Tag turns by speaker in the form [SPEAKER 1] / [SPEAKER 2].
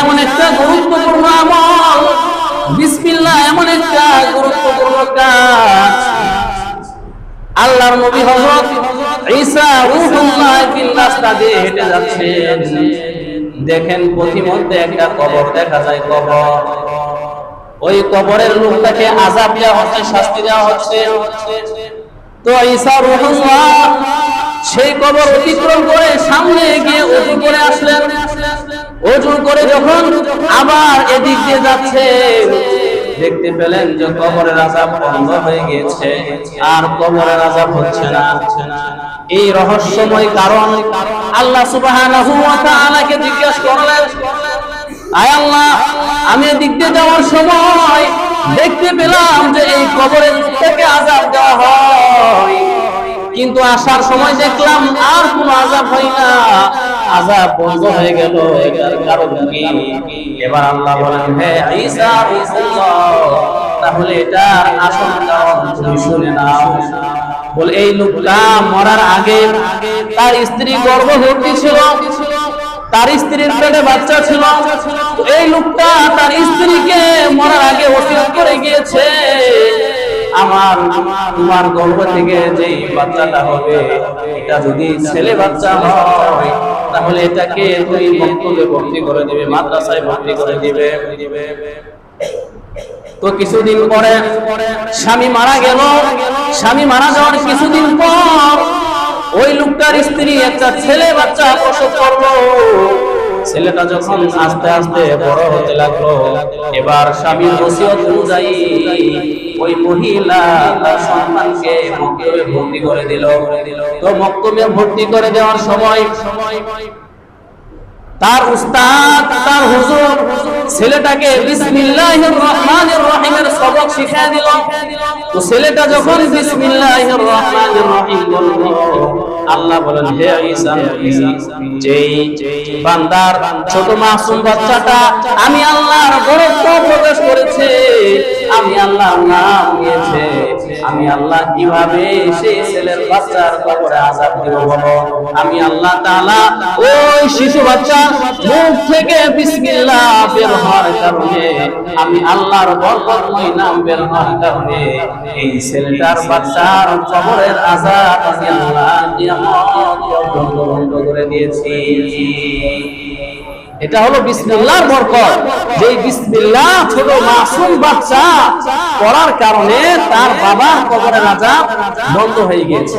[SPEAKER 1] এমন একটা গুরুত্বপূর্ণ আমল। এমন একটা গুরুত্বপূর্ণ কাজ। আল্লাহর নবী হযরত ঈসা রূহুল্লাহ ফিল হেঁটে যাচ্ছেন। দেখেন পথিমধ্যে একটা কবর দেখা যায়, কবর। ওই কবরের লোকটাকে আযাব দেওয়া হচ্ছে, শাস্তি দেওয়া হচ্ছে। তো ঈসা রূহুল্লাহ সেই কবর অতিক্রম করে সামনে গিয়ে অজু করে আসলেন। অজু করে যখন আবার এদিক দিয়ে যাচ্ছে, দেখতে পেলেন যে কবরের আজাব বন্ধ হয়ে গিয়েছে, আর কবরের আজাব হচ্ছে না। এই রহস্যময় কারণ আল্লাহ সুবহানাহু ওয়া তাআলাকে জিজ্ঞাসা করলেন, আয় আল্লাহ, আমি এদিক দিয়ে যাওয়ার সময় দেখতে পেলাম যে এই কবরের থেকে আজাব দেওয়া হয়। কিন্তু আসার সময় দেখলাম আর কোন আজাব হয় না। বন্ধ হয়ে গেল এটার এবার আল্লাহ বলেন তাহলে এটা আসল কারণ তুমি শুনে নাও। বলে, এই লোকটা মরার আগে তার স্ত্রী গর্ভবতী ছিল, তার স্ত্রীর পেটে বাচ্চা ছিল। এই লোকটা তার স্ত্রীকে মরার আগে ওসিয়ত করে গিয়েছে। আমার, তোমার গর্ভ থেকে যে বাচ্চাটা হবে, এটা যদি ছেলে বাচ্চা হয় তাহলে এটাকে তুই মক্তবে ভর্তি করে দিবে, মাদ্রাসায় ভর্তি করে দিবে। তো কিছুদিন পরে স্বামী মারা গেল। স্বামী মারা যাওয়ার কিছুদিন পর ওই লোকটার স্ত্রী একটা ছেলে বাচ্চা প্রসব করল। ছেলেটা যখন আস্তে আস্তে বড় হতে লাগল, এবার স্বামী ওসিয়ত অনুযায়ী ওই মহিলা তার সন্তানকে মক্তবে ভর্তি করে দিল। তো মক্তবে ভর্তি করে দেওয়ার সময় সময় তার উস্তাদ, তার হুজুর ছেলেটাকে বিসমিল্লাহির রহমানির রহিমের সবক শিখিয়ে দিল। তো ছেলেটা যখন বিসমিল্লাহির রহমানির রহিম বলল, আল্লাহ বলেন হে ঈসা যেই বান্দার ছোট মাসুম বাচ্চাটা আমি আল্লাহর বড়ত্ব প্রকাশ করেছে আমি আল্লাহর নাম নিয়েছে। আমি আল্লাহ কীভাবে সেই ছেলের বাচ্চার কবরে আযাব দিব বলো? আমি আল্লাহ তাআলা ওই শিশু বাচ্চা মুখ থেকে বিসমিল্লাহ বের হওয়ার কারণে, আমি আল্লাহর বরকতময় নাম বের হওয়ার কারণে এই ছেলেটার বাচ্চার কবরের আযাব আমি আল্লাহ বন্ধ করে দিয়েছি। এটা হলো বিসমিল্লাহর বরকত। যে বিসমিল্লাহ ছোট মাসুম বাচ্চা পড়ার কারণে তার বাবা কবরের আযাব বন্ধ হয়ে গিয়েছে।